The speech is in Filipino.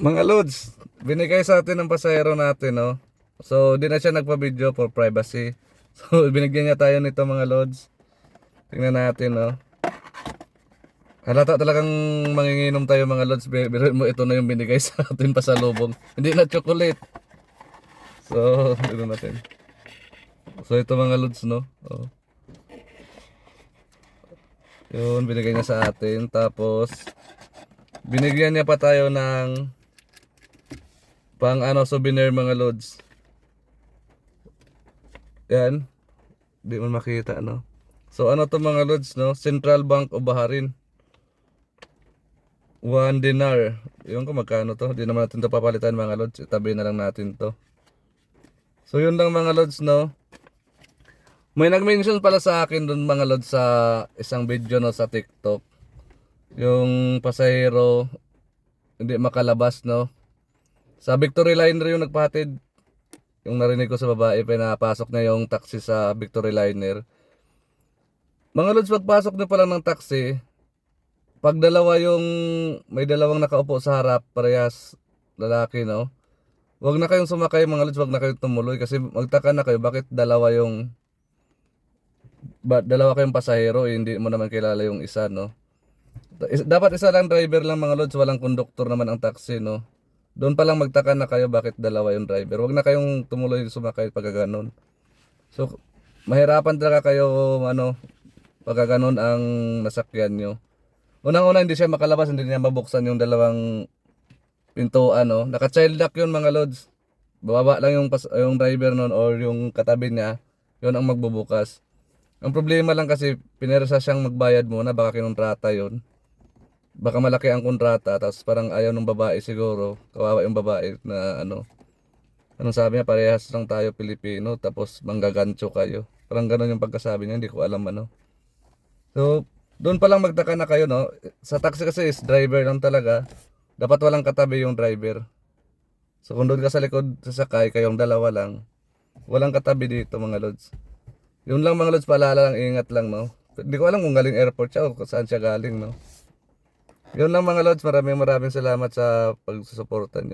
Mga Lods, binigay sa atin ng pasahero natin, no? So, di na siya nagpa-video for privacy. So, binigyan niya tayo nito mga Lods. Tingnan natin, no? Halata talagang manginginom tayo mga Lods. Biruin mo, ito na yung binigay sa atin pa sa lubong. Hindi na chocolate. So, ito natin. So, ito mga Lods, no? Oh. Yun, binigay niya sa atin. Tapos, binigyan niya pa tayo ng pang ano souvenir mga lods. Yan. Di mo makita no. So ano to mga lods no? Central Bank of Bahrain. One dinar. Yung ko magkano to. Di naman natin to papalitan mga lods. Itabi na lang natin to. So yun lang mga lods no. May nag-mention pala sa akin doon mga lods sa isang video no sa TikTok. Yung pasahero hindi makalabas no. Sa Victory Liner yung nagpahatid. Yung narinig ko sa babae, pinapasok niya yung taxi sa Victory Liner. Mga lods, pagpasok niyo pa lang ng taxi, pag dalawa yung, may dalawang nakaupo sa harap, parehas lalaki, no? Huwag na kayong sumakay mga lods, huwag na kayong tumuloy kasi magtaka na kayo, bakit dalawa yung, ba, dalawa kayong pasahero, eh, hindi mo naman kilala yung isa, no? Dapat isa lang driver lang mga lods, walang konduktor naman ang taxi, no? Doon pa lang magtaka na kayo bakit dalawa yung driver. Huwag na kayong tumuloy sumakay pag ganon. So, mahirapan talaga kayo, ano, pag ganon ang nasakyan nyo. Unang-una, hindi siya makalabas, hindi niya mabuksan yung dalawang pintuan, no? Naka-child lock yun, mga lods. Bababa lang yung, pas- yung driver nun or yung katabi niya, yun ang magbubukas. Ang problema lang kasi, pinersa siyang magbayad muna, baka kinontrata yun baka malaki ang kontrata tapos parang ayaw ng babae siguro kawawa yung babae na ano. Anong sabi niya parehas lang tayo Pilipino tapos manggagancho kayo. Parang ganun yung pagkasabi niya hindi ko alam ano. So doon pa lang magtaka na kayo no? Sa taxi kasi is driver lang talaga. Dapat walang katabi yung driver. So kung doon ka sa likod sasakay kayong dalawa lang. Walang katabi dito mga lods. Yun lang mga lods paalala lang ingat lang no? Hindi ko alam kung galing airport siya o saan siya galing no yun lang mga lods, maraming maraming salamat sa pagsusuporta nyo.